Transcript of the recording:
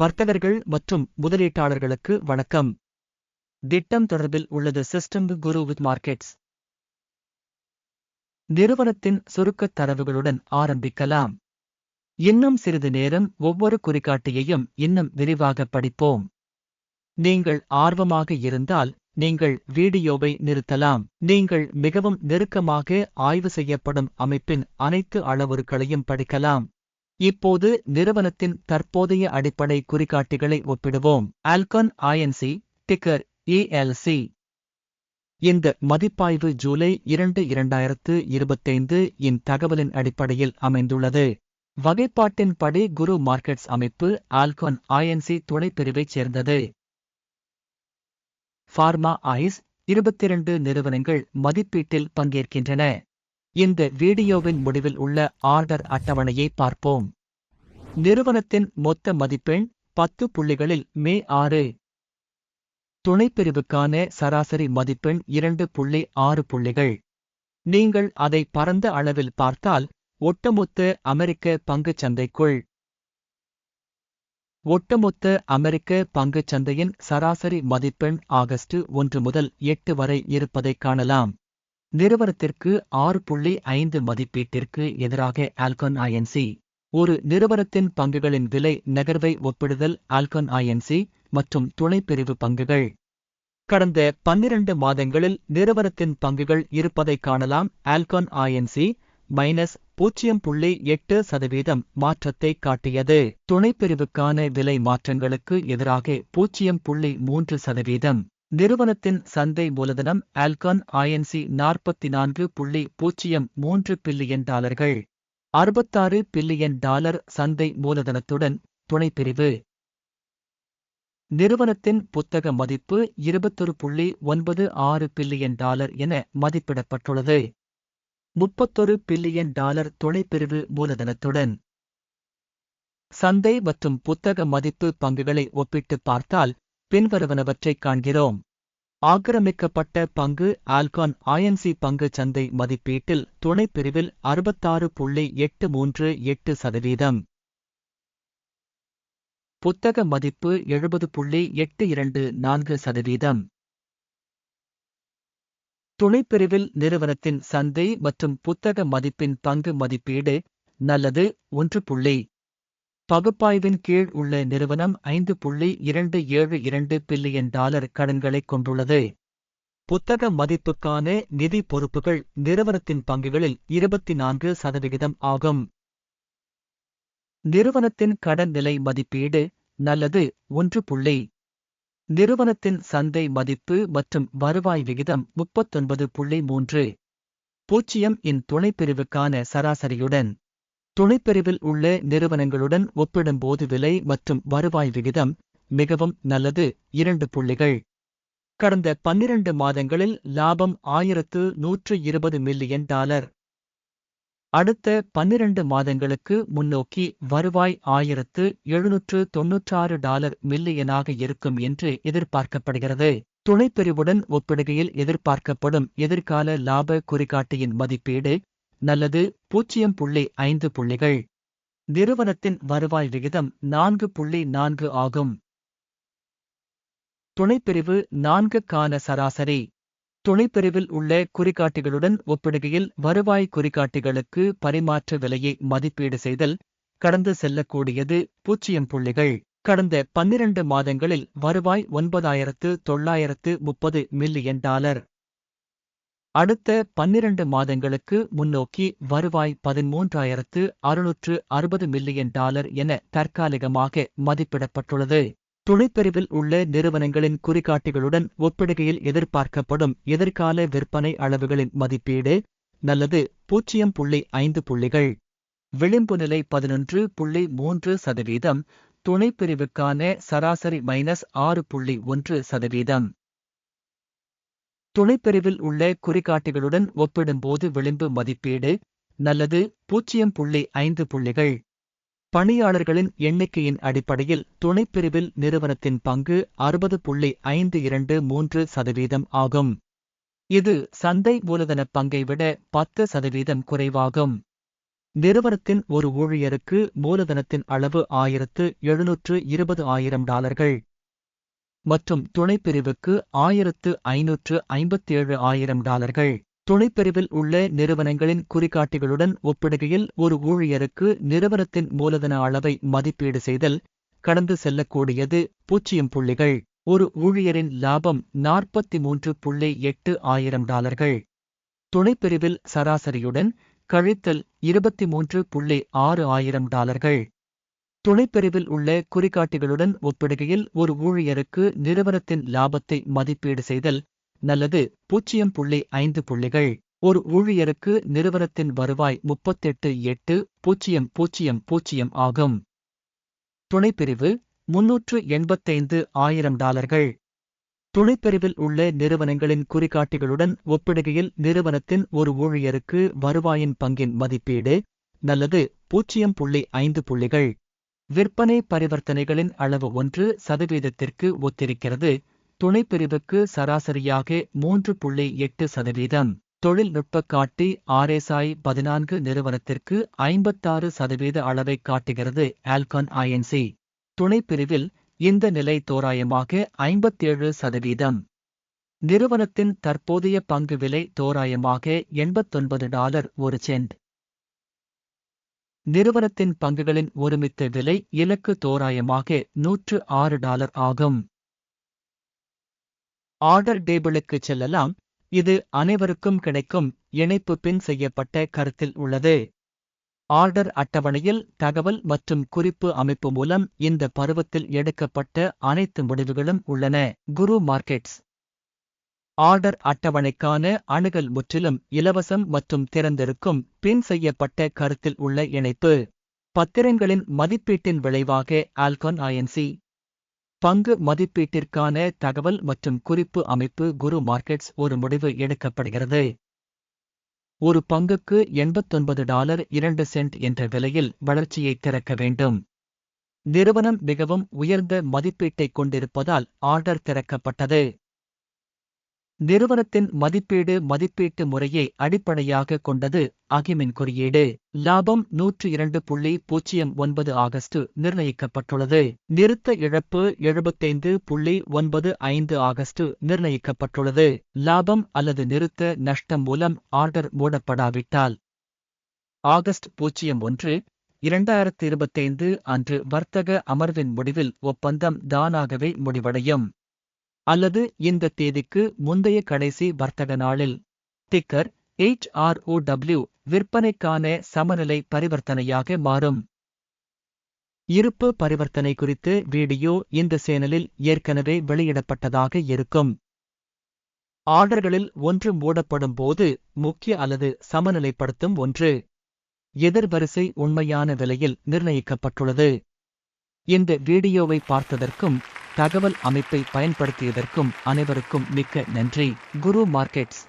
வர்த்தகர்கள் மற்றும் முதலீட்டாளர்களுக்கு வணக்கம். திட்டம் தொடர்பில் உள்ளது சிஸ்டம் குரு வித் மார்க்கெட்ஸ் நிறுவனத்தின் சுருக்கத் தரவுகளுடன் ஆரம்பிக்கலாம். இன்னும் சிறிது நேரம் ஒவ்வொரு குறிகாட்டியையும் இன்னும் விரிவாக படிப்போம். நீங்கள் ஆர்வமாக இருந்தால் நீங்கள் வீடியோவை நிறுத்தலாம். நீங்கள் மிகவும் நெருக்கமாக ஆய்வு செய்யப்படும் அமைப்பின் அனைத்து அளவுருக்களையும் படிக்கலாம். இப்போது நிறுவனத்தின் தற்போதைய அடிப்படை குறிகாட்டிகளை ஒப்பிடுவோம். ஆல்கன் ஐஎன்சி டிக்கர் ஏஎல்சி இந்த மதிப்பாய்வு ஜூலை இரண்டு இரண்டாயிரத்து இருபத்தைந்து இன் தகவலின் அடிப்படையில் அமைந்துள்ளது. வகைப்பாட்டின்படி குரு மார்க்கெட்ஸ் அமைப்பு ஆல்கான் ஐஎன்சி துணைப்பிரிவைச் சேர்ந்தது. ஃபார்மா ஐஸ் இருபத்திரண்டு நிறுவனங்கள் மதிப்பீட்டில் பங்கேற்கின்றன. இந்த வீடியோவின் முடிவில் உள்ள ஆர்டர் அட்டவணையை பார்ப்போம். நிறுவனத்தின் மொத்த மதிப்பெண் பத்து புள்ளிகளில் மே ஆறு. துணைப்பிரிவுக்கான சராசரி மதிப்பெண் இரண்டு புள்ளி ஆறு புள்ளிகள். நீங்கள் அதை பரந்த அளவில் பார்த்தால் ஒட்டுமொத்த அமெரிக்க பங்குச் சந்தைக்குள். ஒட்டுமொத்த அமெரிக்க பங்குச் சந்தையின் சராசரி மதிப்பெண் ஆகஸ்ட் ஒன்று முதல் எட்டு வரை இருப்பதைக் காணலாம். நிறுவனத்திற்கு ஆறு புள்ளி ஐந்து மதிப்பீட்டிற்கு எதிராக ஆல்கன் ஐஎன்சி. ஒரு நிறுவனத்தின் பங்குகளின் விலை நகர்வை ஒப்பிடுதல் ஆல்கன் ஐஎன்சி மற்றும் துணைப்பிரிவு பங்குகள். கடந்த பன்னிரண்டு மாதங்களில் நிறுவனத்தின் பங்குகள் இருப்பதைக் காணலாம். ஆல்கன் ஐஎன்சி மைனஸ் பூஜ்ஜியம் புள்ளி எட்டு சதவீதம் மாற்றத்தை காட்டியது. துணைப்பிரிவுக்கான விலை மாற்றங்களுக்கு எதிராக பூஜ்ஜியம் புள்ளி மூன்று சதவீதம். நிறுவனத்தின் சந்தை மூலதனம் ஆல்கான் ஐஎன்சி நாற்பத்தி நான்கு புள்ளி பூஜ்ஜியம் மூன்று பில்லியன் டாலர்கள். அறுபத்தாறு பில்லியன் டாலர் சந்தை மூலதனத்துடன் துணைப்பிரிவு. நிறுவனத்தின் புத்தக மதிப்பு இருபத்தொரு புள்ளி ஒன்பது ஆறு பில்லியன் டாலர் என மதிப்பிடப்பட்டுள்ளது. முப்பத்தொரு பில்லியன் டாலர் துணைப்பிரிவு மூலதனத்துடன். சந்தை மற்றும் புத்தக மதிப்பு பங்குகளை ஒப்பிட்டு பார்த்தால் பின்வருவனவற்றைக் காண்கிறோம். ஆக்கிரமிக்கப்பட்ட பங்கு ஆல்கான் ஐஎன்சி பங்கு சந்தை மதிப்பீட்டில் துணைப்பிரிவில் அறுபத்தாறு புள்ளி எட்டு மூன்று எட்டு சதவீதம். புத்தக மதிப்பு எழுபது புள்ளி எட்டு இரண்டு நான்கு சதவீதம். துணைப்பிரிவில் நிறுவனத்தின் சந்தை மற்றும் புத்தக மதிப்பின் பங்கு மதிப்பீடு நல்லது ஒன்று புள்ளி பகுப்பாய்வின் கீழ் உள்ள நிறுவனம் ஐந்து புள்ளி இரண்டு ஏழு இரண்டு பில்லியன் டாலர் கடன்களைக் கொண்டுள்ளது. புத்தக மதிப்புக்கான நிதி பொறுப்புகள் நிறுவனத்தின் பங்குகளில் இருபத்தி நான்கு சதவிகிதம் ஆகும். நிறுவனத்தின் கடன் நிலை மதிப்பீடு நல்லது ஒன்று புள்ளி. நிறுவனத்தின் சந்தை மதிப்பு மற்றும் வருவாய் விகிதம் முப்பத்தொன்பது புள்ளி மூன்று. பூஜ்ஜியம் இன் துணைப்பிரிவுக்கான சராசரியுடன் துணைப்பிரிவில் உள்ள நிறுவனங்களுடன் ஒப்பிடும்போது விலை மற்றும் வருவாய் விகிதம் மிகவும் நல்லது. இரண்டு புள்ளிகள். கடந்த பன்னிரண்டு மாதங்களில் லாபம் ஆயிரத்து நூற்று இருபது மில்லியன் டாலர். அடுத்த பன்னிரண்டு மாதங்களுக்கு முன்னோக்கி வருவாய் ஆயிரத்து எழுநூற்று தொன்னூற்றாறு டாலர் மில்லியனாக இருக்கும் என்று எதிர்பார்க்கப்படுகிறது. துணைப்பிரிவுடன் ஒப்பிடுகையில் எதிர்பார்க்கப்படும் எதிர்கால லாப குறிகாட்டியின் மதிப்பீடு நல்லது பூஜ்ஜியம் புள்ளி ஐந்து புள்ளிகள். நிறுவனத்தின் வருவாய் விகிதம் நான்கு புள்ளி நான்கு ஆகும். துணைப்பிரிவு நான்குக்கான சராசரி. துணைப்பிரிவில் உள்ள குறிகாட்டிகளுடன் ஒப்பிடுகையில் வருவாய் குறிகாட்டிகளுக்கு பரிமாற்ற விலையை மதிப்பீடு செய்தல் கடந்து செல்லக்கூடியது பூஜ்ஜியம் புள்ளிகள். கடந்த பன்னிரண்டு மாதங்களில் வருவாய் ஒன்பதாயிரத்து தொள்ளாயிரத்து முப்பது மில்லியன் டாலர். அடுத்த பன்னிரண்டு மாதங்களுக்கு முன்னோக்கி வருவாய் பதிமூன்றாயிரத்து அறுநூற்று அறுபது மில்லியன் டாலர் என தற்காலிகமாக மதிப்பிடப்பட்டுள்ளது. துணைப்பிரிவில் உள்ள நிறுவனங்களின் குறிகாட்டிகளுடன் ஒப்பிடுகையில் எதிர்பார்க்கப்படும் எதிர்கால விற்பனை அளவுகளின் மதிப்பீடு நல்லது பூஜ்ஜியம் புள்ளி ஐந்து புள்ளிகள். விளிம்பு நிலை பதினொன்று புள்ளி மூன்று சதவீதம் துணைப்பிரிவுக்கான சராசரி மைனஸ் ஆறு புள்ளி ஒன்று சதவீதம். துணைப்பிரிவில் உள்ள குறிகாட்டிகளுடன் ஒப்பிடும்போது விளிம்பு மதிப்பீடு நல்லது பூஜ்ஜியம் புள்ளி ஐந்து புள்ளிகள். பணியாளர்களின் எண்ணிக்கையின் அடிப்படையில் துணைப்பிரிவில் நிறுவனத்தின் பங்கு அறுபது புள்ளி ஐந்து இரண்டு மூன்று சதவீதம் ஆகும். இது சந்தை மூலதன பங்கை விட பத்து சதவீதம் குறைவாகும். நிறுவனத்தின் ஒரு ஊழியருக்கு மூலதனத்தின் அளவு ஆயிரத்து எழுநூற்று இருபது ஆயிரம் டாலர்கள். மற்றும் துணைப்பிரிவுக்கு ஆயிரத்து ஐநூற்று ஐம்பத்தேழு ஆயிரம் டாலர்கள். துணைப்பிரிவில் உள்ள நிறுவனங்களின் குறிகாட்டிகளுடன் ஒப்பிடுகையில் ஒரு ஊழியருக்கு நிறுவனத்தின் மூலதன அளவை மதிப்பீடு செய்தல் கடந்து செல்லக்கூடியது பூஜ்ஜியம் புள்ளிகள். ஒரு ஊழியரின் லாபம் நாற்பத்தி மூன்று புள்ளி எட்டு ஆயிரம் டாலர்கள். துணைப்பிரிவில் சராசரியுடன் கழித்தல் இருபத்தி மூன்று புள்ளி ஆறு ஆயிரம் டாலர்கள். துணைப்பிரிவில் உள்ள குறிகாட்டிகளுடன் ஒப்பிடுகையில் ஒரு ஊழியருக்கு நிறுவனத்தின் லாபத்தை மதிப்பீடு செய்தல் நல்லது. பூஜ்ஜியம் புள்ளி ஐந்து புள்ளிகள். ஒரு ஊழியருக்கு நிறுவனத்தின் வருவாய் முப்பத்தெட்டு எட்டு பூஜ்ஜியம் பூஜ்ஜியம் பூஜ்ஜியம் ஆகும். துணைப்பிரிவு முன்னூற்று எண்பத்தைந்து ஆயிரம் டாலர்கள். துணைப்பிரிவில் உள்ள நிறுவனங்களின் குறிகாட்டிகளுடன் ஒப்பிடுகையில் நிறுவனத்தின் ஒரு ஊழியருக்கு வருவாயின் பங்கின் மதிப்பீடு நல்லது. பூஜ்ஜியம் புள்ளி ஐந்து புள்ளிகள். விற்பனை பரிவர்த்தனைகளின் அளவு ஒன்று சதவீதத்திற்கு ஒத்திருக்கிறது. துணைப்பிரிவுக்கு சராசரியாக மூன்று புள்ளி எட்டு சதவீதம். தொழில்நுட்ப காட்டி ஆர்எஸ்ஐ பதினான்கு நிறுவனத்திற்கு ஐம்பத்தாறு சதவீத அளவை காட்டுகிறது ஆல்கான் ஐஎன்சி துணைப்பிரிவில் இந்த நிலை தோராயமாக ஐம்பத்தேழு சதவீதம். நிறுவனத்தின் தற்போதைய பங்கு விலை தோராயமாக எண்பத்தொன்பது டாலர் ஒரு சென்ட். நிறுவனத்தின் பங்குகளின் ஒருமித்த விலை இலக்கு தோராயமாக நூற்று ஆறு டாலர் ஆகும். ஆர்டர் டேபிளுக்கு செல்லலாம். இது அனைவருக்கும் கிடைக்கும் இணைப்பு பின் செய்யப்பட்ட கருத்தில் உள்ளது. ஆர்டர் அட்டவணையில் தகவல் மற்றும் குறிப்பு அமைப்பு மூலம் இந்த பருவத்தில் எடுக்கப்பட்ட அனைத்து முடிவுகளும் உள்ளன. குரு மார்க்கெட்ஸ். ஆர்டர் அட்டவணைக்கான அணுகல் முற்றிலும் இலவசம் மற்றும் திறந்திருக்கும் பின் செய்யப்பட்ட கருத்தில் உள்ள இணைப்பு. பத்திரங்களின் மதிப்பீட்டின் விளைவாக ஆல்கான் ஐஎன்சி பங்கு மதிப்பீட்டிற்கான தகவல் மற்றும் குறிப்பு அமைப்பு குரு மார்க்கெட்ஸ் ஒரு முடிவு எடுக்கப்படுகிறது. ஒரு பங்குக்கு எண்பத்தொன்பது டாலர் இரண்டு சென்ட் என்ற விலையில் வளர்ச்சியை திறக்க வேண்டும். நிறுவனம் மிகவும் உயர்ந்த மதிப்பீட்டைக் கொண்டிருப்பதால் ஆர்டர் திறக்கப்பட்டது. நிறுவனத்தின் மதிப்பீடு மதிப்பீட்டு முறையை அடிப்படையாக கொண்டது அகிமின் குறியீடு. லாபம் நூற்று இரண்டு புள்ளி பூஜ்ஜியம் ஒன்பது ஆகஸ்ட் நிர்ணயிக்கப்பட்டுள்ளது. நிறுத்த இழப்பு எழுபத்தைந்து புள்ளி ஒன்பது ஐந்து ஆகஸ்ட் நிர்ணயிக்கப்பட்டுள்ளது. லாபம் அல்லது நிறுத்த நஷ்டம் மூலம் ஆர்டர் மூடப்படாவிட்டால். ஆகஸ்ட் பூஜ்ஜியம் ஒன்று இரண்டாயிரத்து இருபத்தைந்து அன்று வர்த்தக அமர்வின் முடிவில் ஒப்பந்தம் தானாகவே முடிவடையும். அல்லது இந்த தேதிக்கு முந்தைய கடைசி வர்த்தக நாளில். டிக்கர் HROW விற்பனைக்கான சமநிலை பரிவர்த்தனையாக மாறும். இருப்பு பரிவர்த்தனை குறித்து வீடியோ இந்த சேனலில் ஏற்கனவே வெளியிடப்பட்டதாக இருக்கும். ஆர்டர்களில் ஒன்று மூடப்படும் போது முக்கிய அல்லது சமநிலைப்படுத்தும் ஒன்று. எதிர்வரிசை உண்மையான விலையில் நிர்ணயிக்கப்பட்டுள்ளது. இந்த வீடியோவை பார்த்ததற்கும் தகவல் அமைப்பை பயன்படுத்தியதற்கும் அனைவருக்கும் மிக்க நன்றி. குரு மார்க்கெட்ஸ்.